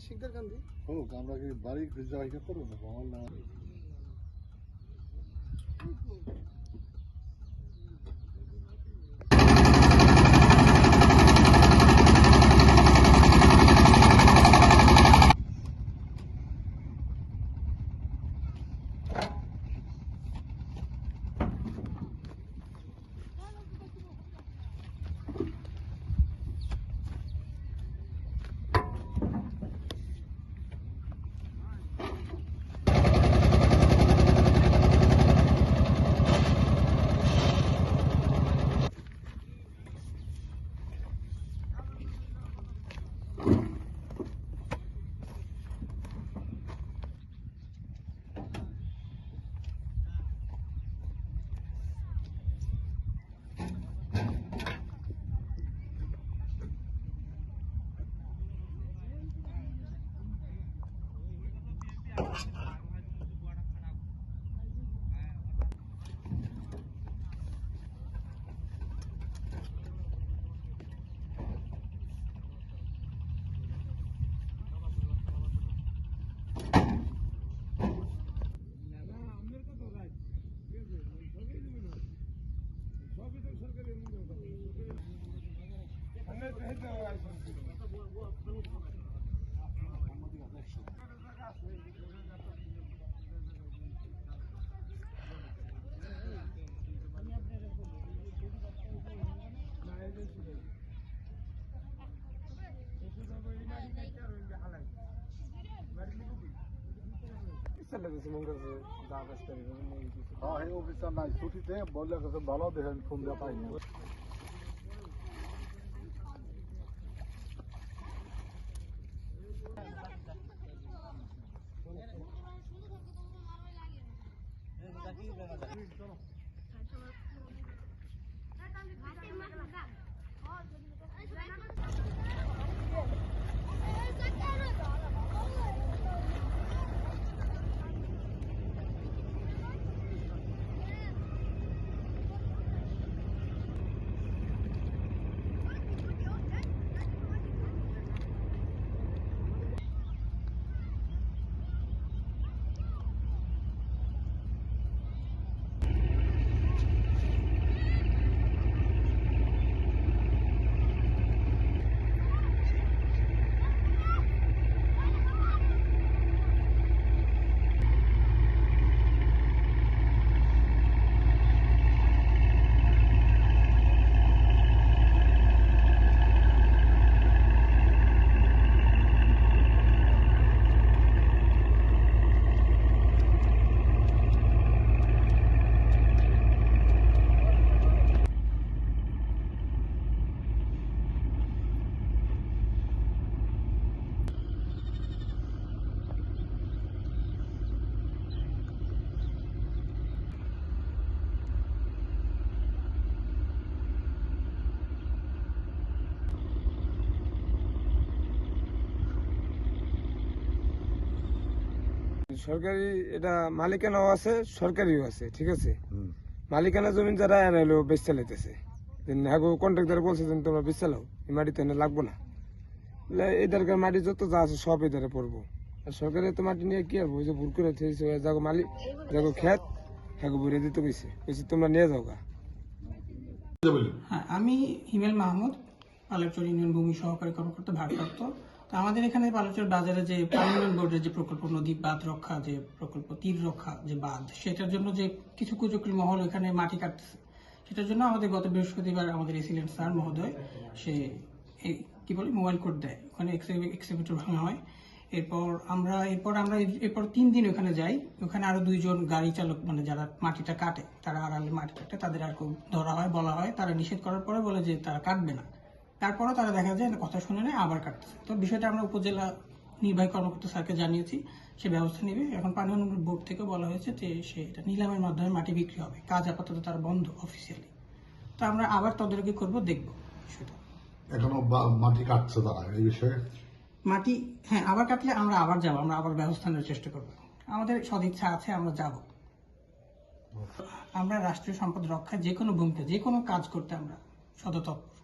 শিকদার কান্দি হোক আমরা কি বাড়ি জায়গা করব না? আমার না হ্যাঁ এই অফিসার নাই ছুটিতে বললে কাছে ভালো দেখেন ফোন দেওয়া পাইনি। 哎，什么？来，赶紧快点，马上上当！哦，对。সরকারি এটা মালিকানাও আছে সরকারিও আছে ঠিক আছে? মালিকানা জমিন যারা এরা হলো বেচ চালাইতেছে। হাগো কন্ট্রাক্টর বলছে যে তোমরা বেচ চালাও এই মাটিতে এনে লাগবো না। এদেরকার মাটি যত যা আছে সব এদারে পড়ব। আর সরকারের তো মাটি নিয়ে কি আর ওই যে ভুল করে থেয়েছে যাগো মালিক যাগো খেত হাগো ভরে দিতে কইছে। কইছে তোমরা নিয়ে যাও গা হ্যাঁ আমি হিমেল মাহমুদ পালেচর ইউনিয়ন ভূমি সহকারী কর্মকর্তা ভারপ্রাপ্ত। আমাদের এখানে পালেচর বাজারে যে পার্লামেন্ট বোর্ডের যে প্রকল্প, নদী বাঁধ রক্ষা, যে প্রকল্প, তীর রক্ষা, যে বাঁধ, সেটার জন্য যে কিছু কুচুকরি মহল এখানে মাটি কাটতেছে, সেটার জন্য আমাদের গত বৃহস্পতিবার আমাদের এসিলেন্ট স্যার মহোদয়, সে কি বলে, মোবাইল কোড দেয়। ওখানে এক্সিবিটর ভাঙা হয়। এরপর আমরা এরপর আমরা এরপর তিন দিন ওখানে যাই। ওখানে আরও দুইজন গাড়ি চালক মানে যারা মাটিটা কাটে, তারা আড়ালে মাটি কাটে, তাদের আর ধরা হয়, বলা হয়। তারা নিষেধ করার পরে বলে যে তারা কাটবে না। তারপরও তারা দেখা যায় কথা শুনে নেয় আবার কাটতেছে। তো বিষয়টা আমরা উপজেলা নির্বাহী কর্মকর্তা স্যারকে জানিয়েছি সে ব্যবস্থা নেবে। এখন পানি উন্নয়ন বোর্ড থেকে বলা হয়েছে যে সে এটা নিলামের মাধ্যমে মাটি বিক্রি হবে। কাজ আপাতত তার বন্ধ অফিসিয়ালি তো আমরা আবার তদারকি করব দেখব বিষয়টা। এখনও মাটি কাটছে তারা এই বিষয়ে? মাটি হ্যাঁ আবার কাটলে আমরা আবার যাব আমরা আবার ব্যবস্থা নেওয়ার চেষ্টা করব। আমাদের সদিচ্ছা আছে আমরা যাব। আমরা রাষ্ট্রীয় সম্পদ রক্ষায় যে কোনো ভূমিকা যে কোনো কাজ করতে আমরা সদতৎপর।